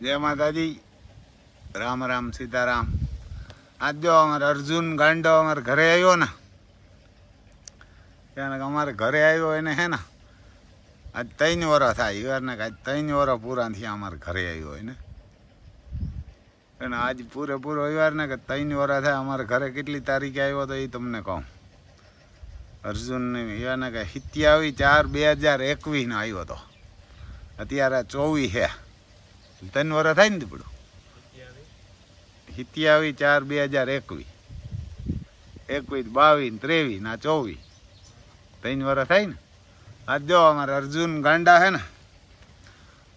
જય માતાજી. રામ રામ સીતારામ. આજ જો અમારે અર્જુન ગાંડો અમારે ઘરે આવ્યો ને એને અમારે ઘરે આવ્યો એને હે ને, આજ ત્રણ વરસ થાય. ઈવારને આજ ત્રણ વરસ પૂરા થયા અમારે ઘરે આવ્યો એને. અને આજ પૂરેપૂરો ઈવારને કે ત્રણ વરસ થાય અમારે ઘરે કેટલી તારીખે આવ્યો તો એ તમને કહું. અર્જુનની એને કે સિત્યાવી ચાર બે હજાર એકવીસનો આવ્યો હતો અત્યારે ચોવીસ હે ત્રણ વર્ષ થાય ને દીપડો? સિત્યાવી, ચાર, બે હજાર એકવીસ. એકવીસ, બાવીસ, ત્રેવીસ, ના, ચોવીસ. ત્રણ વર્ષ થાય ને? આજ જો અમારે અર્જુન ગાંડા હે ને,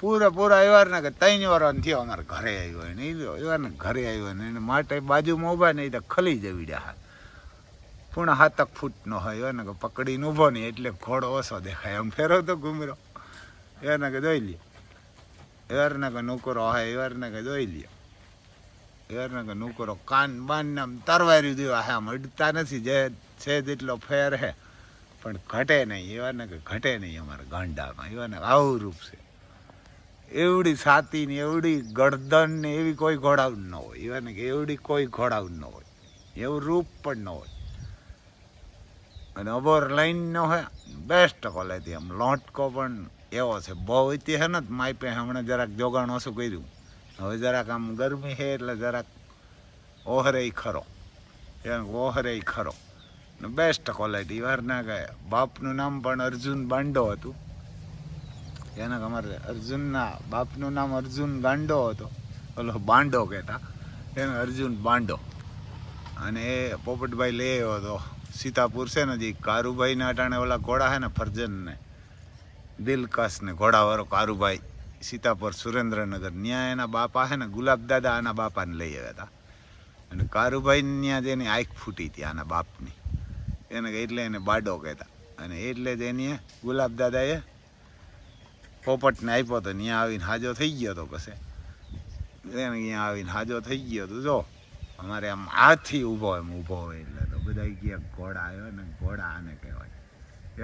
પૂરા પૂરા એવાર ને કે ત્રણ વર્ષ થયો. અમારે ઘરે આવ્યો હોય ને એ એવાર ને ઘરે આવ્યો ને, એને માટે બાજુમાં ઊભા ને એ તો ખલી જવી રહ્યા પૂર્ણ હાથક ફૂટનો હોય, એને કે પકડીને ઊભો નહીં એટલે ઘોડો ઓછો દેખાય. આમ ફેરવતો ઘૂમરો. એને કે જોઈ લ્યો. એવારને કે દોઈ લ્યો એવારને કે નુકરો કાન બાન આમ તરવાર્યું દેવા હા આમ અડતા નથી જે છે જેટલો ફેર હે પણ ઘટે નહીં એવાને કે ઘટે નહીં અમારા ગાંડામાં એવાને આવું રૂપ છે એવડી છાતી ને એવડી ગરદન ને એવી કોઈ ઘોડાવ ન હોય એવાને કે એવડી કોઈ ઘોડાવ ન હોય એવું રૂપ પણ ન હોય અને અબોર લાઈનનો હોય બેસ્ટ ક્વોલિટી આમ. લોટકો પણ એવો છે. બહુ ઇતિ હે ને માય પે હમણાં જરાક જોગાણ ઓછું કર્યું. હવે જરાક આમ ગરમી છે એટલે જરાક ઓહરે ખરો. ઓહરે ખરો. ને બેસ્ટ ક્વોલિટી વાર ના ગયા બાપનું નામ પણ અર્જુન બાંડો હતું. એને અમારે અર્જુનના બાપનું નામ અર્જુન ગાંડો હતો. ઓલો બાંડો કહેતા. એને અર્જુન બાંડો. અને એ પોપટભાઈ લઈ આવ્યો હતો. સીતાપુર છે ને, જે કારુભાઈના અટાણે ઓલા ઘોડા છે ને ફરજન ને દિલકશ ને ઘોડાવાળો કારુભાઈ, સીતાપુર સુરેન્દ્રનગર. ત્યાં એના બાપા છે ને ગુલાબદાદા આના બાપાને લઈ આવ્યા હતા. અને કારુભાઈ ત્યાં જેની આંખ ફૂટી હતી આના બાપની. એને એટલે એને બાડો કહેતા. અને એટલે જ એની ગુલાબદાદાએ પોપટને આપ્યો તો ત્યાં આવીને હાજો થઈ ગયો હતો પછી. એને અહીંયા આવીને હાજો થઈ ગયો તો જો, અમારે આમ હાથી ઊભો એમ ઊભો હોય એટલે. બધા ગયા ઘોડા આવ્યો ને ઘોડા આને કહેવાય.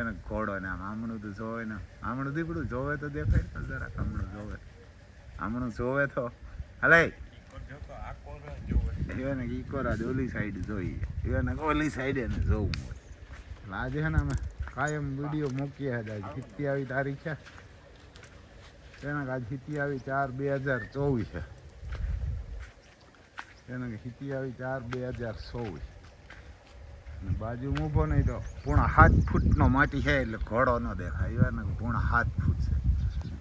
એને ઘોડો ને આમ આમણું તો જોવે ને. આમણું દીપડું જોવે તો દેખાય તો જરાક આમણું જોવે. આમણું જોવે તો. હલે. એને ઈકોરા ઓલી સાઈડ જોઈએ. એને ઓલી સાઈડે ને જોવું હોય. એટલે આજે ને અમે કાયમ વીડિયો મૂકીએ હતા આજે સિત્યાવી તારીખ છે એના આજ સિત્યાવી ચાર બે હજાર ચોવીસ એને સિત્યાવી ચાર બે હજાર ચોવીસ. બાજુ ઊભો નહીં તો પૂણા સાત ફૂટનો માટી છે એટલે ઘોડો ન દેખાય. ને પૂર્ણ સાત ફૂટ છે.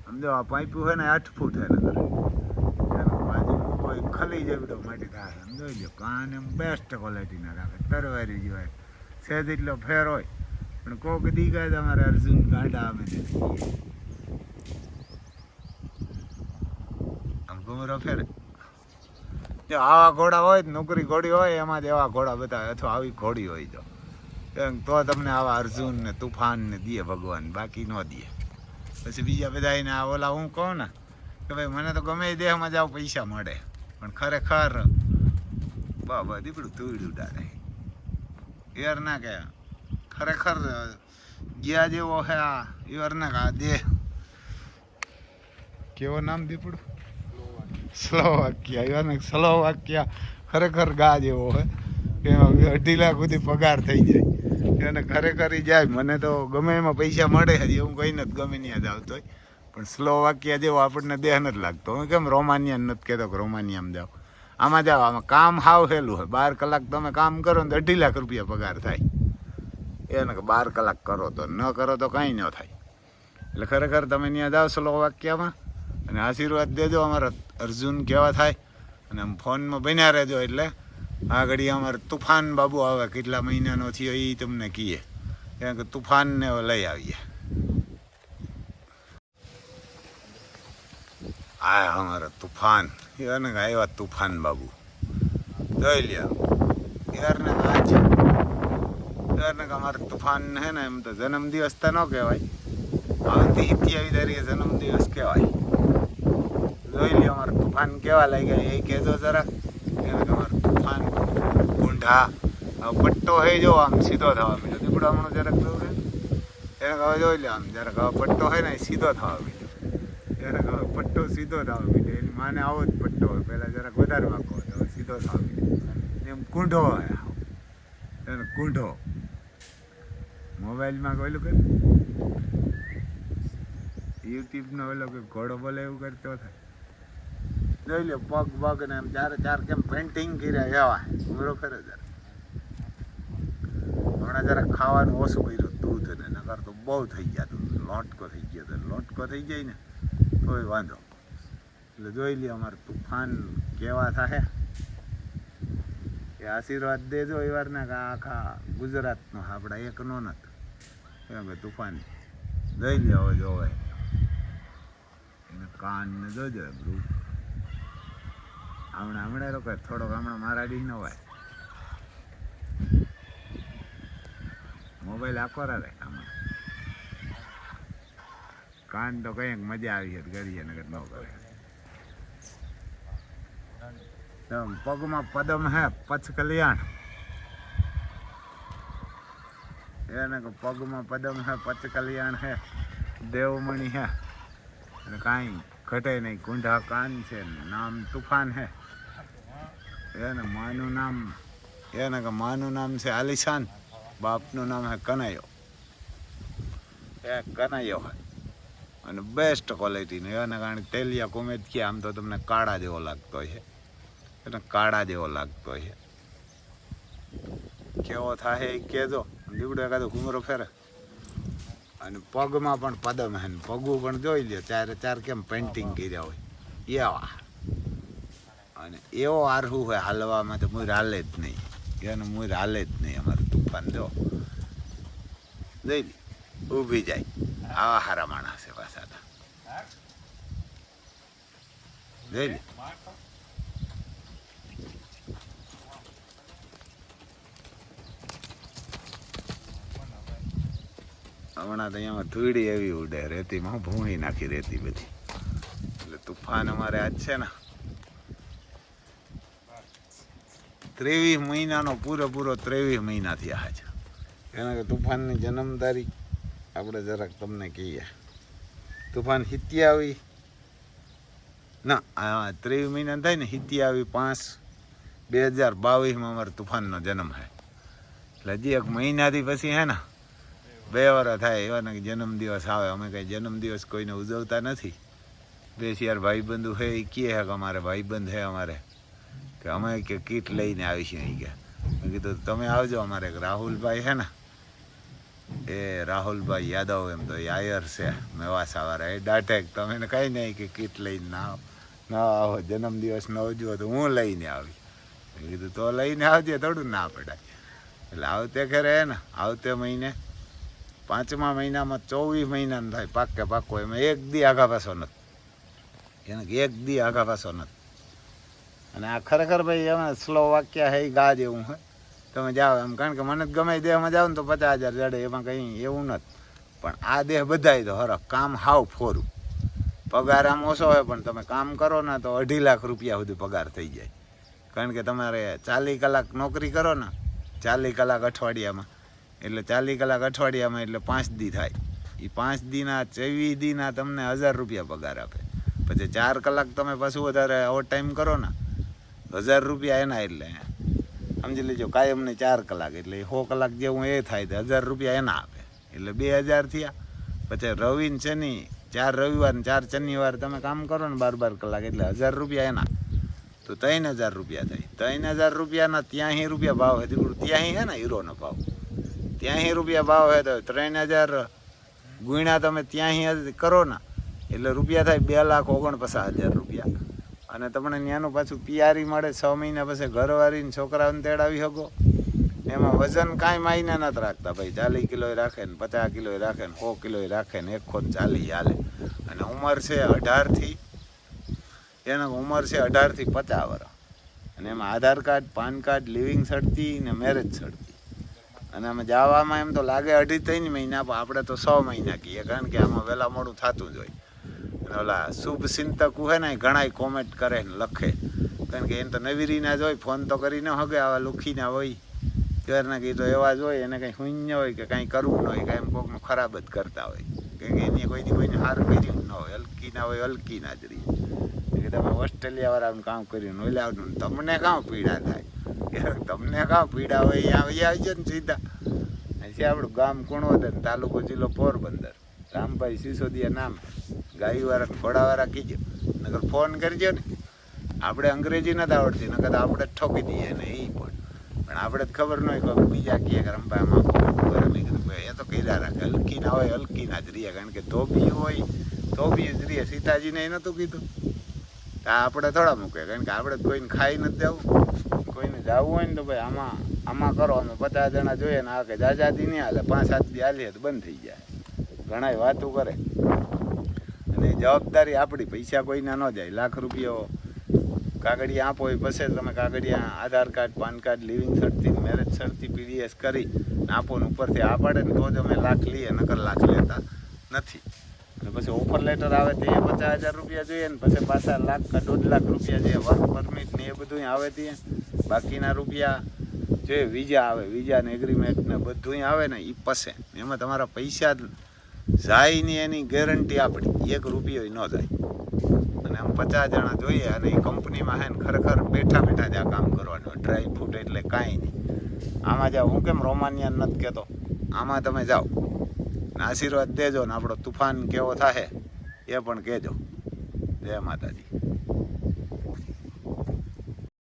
સમજો આ પાઇપ્યું છે ને આઠ ફૂટ છે બાજુ કોઈ ખલી જેવી તો માટી થાય. સમજો જો કાન એમ બેસ્ટ ક્વોલિટીના રાખે. તરવારી જેવાય સહેજ એટલો ફેર હોય. પણ કોક દી કહે તમારે અર્જુન ગાંડા અમે નથી આમ ઘુમરો ફેરે. જો આવા ઘોડા હોય નોકરી ઘોડી હોય, એમાં જ એવા ઘોડા બધા અથવા આવી ઘોડી હોય એમ, તો તમને આવા અર્જુન ને તુફાન ને દે ભગવાન, બાકી ન દે. પછી બીજા બધા એને આ ઓલા હું કહું ને, કે ભાઈ, મને તો ગમે દેહમાં જાવ પૈસા મળે. પણ ખરેખર બાબા, દીપડું તુડ્યું ડારે યાર ના કે, ખરેખર ગયા જેવો હે આ યાર ના કે આ દેહ. કેવો નામ દીપડું? સ્લોવાક્યા એવા ને સ્લોવાક્યા ખરેખર ગા જેવો હોય. કે અઢી લાખ સુધી પગાર થઈ જાય. એને ખરેખર ઈ જાય. મને તો ગમે એમાં પૈસા મળે હજી હું કહીને નથી, ગમે ત્યાં જ આવતો હોય. પણ સ્લોવાક્યા જેવો આપણને દેહ નથી લાગતો. હું કેમ રોમાનિયન નથી કહેતો કે રોમાનિયામાં જાઓ. આમાં જાઓ, આમાં કામ હાવ હેલું હોય. બાર કલાક તમે કામ કરો ને તો અઢી લાખ રૂપિયા પગાર થાય. એને કે બાર કલાક કરો તો, ન કરો તો કાંઈ ન થાય. એટલે ખરેખર તમે ત્યાં જાઓ સ્લોવાક્યામાં. અને આશીર્વાદ દેજો અમારા અર્જુન કેવા થાય. અને આમ ફોનમાં બન્યા રહેજો એટલે આ ઘડી અમારે તુફાન બાબુ આવે, કેટલા મહિનાનો થયો એ તમને કહીએ કારણ કે તુફાનને લઈ આવીએ. આ અમારા તુફાન. એને આવ્યા તુફાન બાબુ. જોઈ લ્યા. યારને આજ તુફાન હે ને એમ તો જન્મદિવસ તો ન કહેવાય. આવતી સિત્યાવી તારીખે જન્મદિવસ કહેવાય. જોઈ લ્યો, અમારે તુફાન કેવા લાગ્યા? એ કહેજો જરા અમારે તુફાન હવે પટ્ટો હે જો, આમ સીધો થવા મીઠો દીપડો હમણાં જરાક જોવે એને હવે જોઈ લે આમ, જરાક હવે પટ્ટો હોય ને સીધો થવા મીઠો એને હવે પટ્ટો સીધો થવા મીડે એની માને આવો જ પટ્ટો હોય. પહેલાં જરાક વધારે વાંકો હતો હવે સીધો થવા મીડે એમ કુંઢો હોય એને કુંઢો. મોબાઈલમાં ઓલું કર યુટ્યુબનો ઓલો કે ઘોડો બોલે એવું કરતો થાય જોઈ લો પગ પગ ને એમ ચારે ચાર કેમ પેન્ટિંગ કર્યા એવા. ઉમરો કરે જરા હમણાં જરા ખાવાનું ઓછું કર્યું દૂધ ને નગર તો બહુ થઈ ગયા તું લોટકો થઈ ગયો તો લોટકો થઈ જાય ને, તોય વાંધો. એટલે જોઈ લ્યો અમારે તુફાન કેવા થાય. એ આશીર્વાદ દેજો એ વારના આખા ગુજરાતનો, આપણા એકનો નથી. એમ તુફાન. જોઈ લે હવે જોવે. એને કાન ને જોજો એમ હમણાં હમણાં રોકે થોડોક હમણાં મારા ડી ન હોય. મોબાઈલ આખો રહે આમાં. કાન તો કંઈક મજા આવી છે કરીએ નગર ન કરે. પગમાં પદમ હે પચ કલ્યાણ. એને કે પગમાં પદમ હે પચ કલ્યાણ હે. દેવમણી હે. અને કાંઈ ઘટે નહીં. કુંઢા કાન છે. નામ તુફાન હે. એને માનું નામ, એને કે માનું નામ છે આલિશાન. બાપનું નામ હે કનૈયો. એ કનૈયો હે. અને બેસ્ટ ક્વોલિટીનું એના કારણે તેલિયા કોમેજ કે આમ તો તમને કાળા જેવો લાગતો છે એને કાળા જેવો લાગતો છે કેવો થાય એ કહેજો. દીવડો એકાદો ઘૂમરો ફેરે. અને પગમાં પણ પદમ હે પગું પણ જોઈ લ્યો ચારે ચાર કેમ પેન્ટિંગ કર્યા હોય. એવા અને એવો આરહું હોય હાલવામાં તો મુર હાલે જ નહીં. એનું મુર હાલે જ નહીં અમારું તુફાન, જો. જોઈ ઊભી જાય. આવા હારા માણસ છે પાછા. જોઈ લી. હમણાં તો અહીંયામાં ધૂળી એવી ઉડે રેતીમાં ભૂંગી નાખી રેતી બધી. એટલે તુફાન અમારે આજ છે ને. ત્રેવીસ મહિનાનો પૂરેપૂરો ત્રેવીસ મહિના થયા છે. કારણ કે તુફાનની જન્મ તારીખ આપણે જરાક તમને કહીએ. તુફાન હિત્યાવી ના, આ ત્રેવીસ મહિના થાય ને હિત્યાવી પાંચ, બે હજાર બાવીસમાં અમારે તુફાનનો જન્મ છે એટલે હજી એક મહિનાથી પછી હે ને બે વાર થાય એવાના કે જન્મદિવસ આવે. અમે કંઈ જન્મદિવસ કોઈને ઉજવતા નથી. બે ચાર ભાઈબંધુ હે એ કહે કે અમારે ભાઈબંધ હે અમારે. કે અમે કે કીટ લઈને આવીશું અહીં કે. મેં કીધું, તમે આવજો અમારે રાહુલભાઈ છે ને. એ રાહુલભાઈ યાદવ એમ તો એ આયર છે મેવાસાવાળા એ દાટે તમે કંઈ નહીં કે કીટ લઈને ના ના આવો, જન્મદિવસ ન ઉજવો તો હું લઈને આવી. કીધું, તો લઈને આવજે, થોડું ના પડાય. એટલે આવતે ખરે ને, આવતે મહિને પાંચમા મહિનામાં ચોવીસ મહિનાનું થાય પાકે પાકો એમાં એક દી આગા પાછો નથી. એને એક દી આગા પાછો નથી. અને આ ખરેખર ભાઈ એમાં સ્લો વાક્ય હે ગા જેવું હોય તમે જાઓ એમ, કારણ કે મને જ ગમે દેહમાં જાઓ ને તો પચાસ હજાર જડે એમાં કંઈ એવું નથી. પણ આ દેહ બધાય તો હરખ, કામ હાવ ફોરું. પગાર આમ ઓછો હોય, પણ તમે કામ કરો ને તો અઢી લાખ રૂપિયા સુધી પગાર થઈ જાય. કારણ કે તમારે ચાલીસ કલાક નોકરી કરો ને, ચાલીસ કલાક અઠવાડિયામાં. એટલે ચાલીસ કલાક અઠવાડિયામાં એટલે પાંચ દી થાય. એ પાંચ દીના, ચોવીસ દીના તમને હજાર રૂપિયા પગાર આપે. પછી ચાર કલાક તમે પાછું વધારે ઓવર ટાઈમ કરો ને, હજાર રૂપિયા એના એટલે. સમજી લેજો, કાયમને ચાર કલાક એટલે સો કલાક જેવું એ થાય તો હજાર રૂપિયા એના આપે. એટલે બે હજાર થયા. પછી રવિ ને શનિ, ચાર રવિવાર ને ચાર શનિવાર તમે કામ કરો ને બાર બાર કલાક એટલે હજાર રૂપિયા એના. તો ત્રણ હજાર રૂપિયા થાય. ત્રણ હજાર રૂપિયાના ત્યાંસી રૂપિયા ભાવ હતી ત્યાંસી હે ને હીરોનો ભાવ. ત્યાંસી રૂપિયા ભાવ હે તો ત્રણ હજાર ગુણ્યા તમે ત્યાંસી કરો ને. એટલે રૂપિયા થાય બે લાખ ઓગણપચાસ હજાર રૂપિયા. અને તમને ત્યાંનું પાછું પિયારી મળે છ મહિના પછી ઘરવાળીને છોકરાઓને તેડાવી શકો. એમાં વજન કાંઈ માયને નથી રાખતા ભાઈ. ચાલીસ કિલો રાખે ને, પચાસ કિલો રાખે ને, સો કિલો રાખે ને એકસો ને ચાલીસ હાલે. અને ઉંમર છે અઢારથી એનો ઉંમર છે અઢારથી પચાસ વર્ષ. અને એમાં Aadhaar card, PAN card, living સડતી ને મેરેજ સડતી અને આમાં જવામાં એમ તો લાગે અઢી ત્રણ મહિના, પણ આપણે તો સો મહિના કહીએ, કારણ કે આમાં વહેલા મોડું થતું જ હોય. અને ઓલા શુભ ચિંતક હોય ને ઘણાય કોમેન્ટ કરે ને લખે. કારણ કે એને તો નવીરીના જ હોય, ફોન તો કરી ન હગે આવા લુખીના હોય. ઘરના કંઈ એવા જ હોય, એને કંઈ શૂન્ય હોય કે કાંઈ કરવું ન હોય કાંઈ એમ કોકનું ખરાબ જ કરતા હોય. કારણ કે એની કોઈની કોઈને સારું કર્યું ન હોય હલકી હલકીના હોય હલકીના જ રહીએ તમે ઓસ્ટ્રેલિયા વાળાનું કામ કર્યું ઓલાનું તમને કામ પીડા થાય? તમને કાં પીડા હોય અહીંયા આવી આવજો ને સીધા. છે આપણું ગામ કુણોદર તાલુકો જિલ્લો પોરબંદર. રામભાઈ સિસોદિયા નામ. ગાયવાળા ઘોડાવાળા કીજો. નકર ફોન કરજો ને. આપણે અંગ્રેજી નથી આવડતી, નકર આપણે ઠોકી દઈએ ને એ પણ. પણ આપણે જ ખબર ન હોય કે બીજા કહે કે રમભાઈ આમાં એ તો કર્યા રાખે હલકી ના હોય, હલકી ના જ રહીએ. કારણ કે ધોબી હોય, ધોબી જ રહીએ. સીતાજીને એ નહોતું કીધું. આપણે થોડા મૂકે, કારણ કે આપણે કોઈને ખાઈ નથી જવું કોઈને જવું હોય ને તો ભાઈ આમાં આમાં કરો. અમે પચાસ જણા જોઈએ ને આ કે જાજાદી નહીં હાલે. પાંચ સાત દી હાલીએ તો બંધ થઈ જાય. ઘણા વાતો કરે. અને જવાબદારી આપણી. પૈસા કોઈને ન જાય. લાખ રૂપિયો કાગળિયા આપો એ પછી તમે કાગળિયા Aadhaar card, PAN card, living certi marriage certi PDS કરી આપો ને ઉપરથી આ પાડે ને તો જ અમે લાખ લઈએ. નકર લાખ લેતા નથી. અને પછી ઓફર લેટર આવે તે પચાસ હજાર રૂપિયા જોઈએ ને પછી પાછા લાખ કે દોઢ લાખ રૂપિયા જે વર્ક પરમિટ ને એ બધું આવે ત્યાં. બાકીના રૂપિયા જે વિઝા આવે, વિઝા ને એગ્રીમેન્ટ ને બધું આવે ને એ પસે. એમાં તમારા પૈસા જાય નહીં એની ગેરંટી આપણી. એક રૂપિયો ન જાય. અને આમ પચાસ જણા જોઈએ અને એ કંપનીમાં હે ને ખરેખર બેઠા બેઠા જ આ કામ કરવાનું. ડ્રાય ફ્રૂટ એટલે કાંઈ નહીં. આમાં જાઓ. હું કેમ રોમાનિયન નથી કહેતો? આમાં તમે જાઓ. ને આશીર્વાદ દેજો ને આપણો તુફાન કેવો થાય એ પણ કહેજો. જય માતાજી.